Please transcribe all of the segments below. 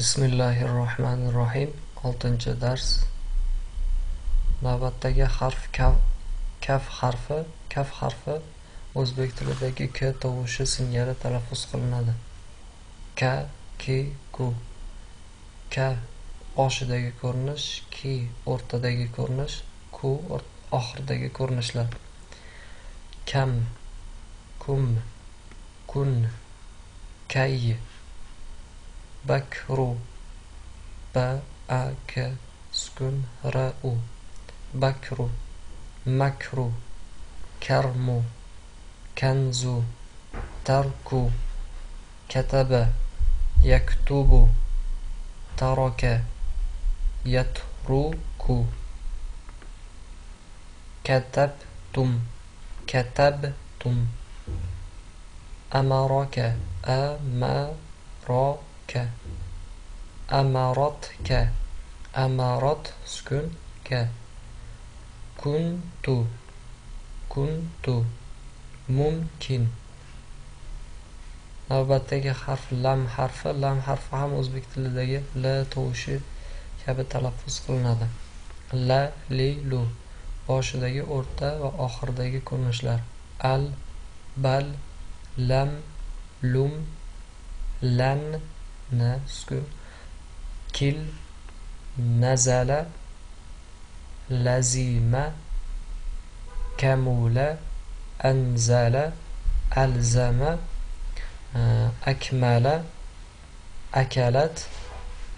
bismillahi rohmanir rohim oltinchi dars. Navbatdagi harf kaf, kaf harfi kaf harfi o'zbek tilidagi k tovushi singari talaffuz qilinadi. Ka ki ku. Ka boshidagi ko'rinish ki o'rtadagi ko'rinish ku oxiridagi ko'rinishlar. Kam kum kun kay. بكر باك سكن رأو. بكر مكر كرم كنز ترك كتب. يكتب. ترك. يتركو كتبتم. كتبتم. أمرك. أمرك. Ka amaraka amaraka amarotka amarot sukun ka kuntu. Kuntu. Mumkin. Navbatdagi harf lam harfi. Lam harfi ham o'zbek tilidagi l tovushi kabi talaffuz qilinadi. La li lu. Boshidagi o'rta va oxiridagi ko'rinishlar. Al bal lam lum lan kil nazala lazima kamula anzala alzama e, akmala akalat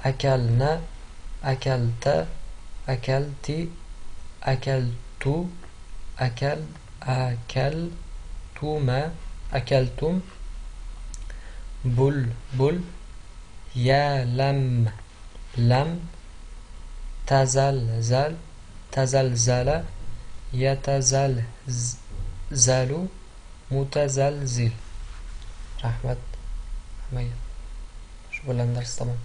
akalna akalta akalti akaltu akal akaltuma akaltum bul bul يا لم لم تزلزل تزلزل يتزلزل متزلزل. رحمة حميد شكرا للدرس طبعا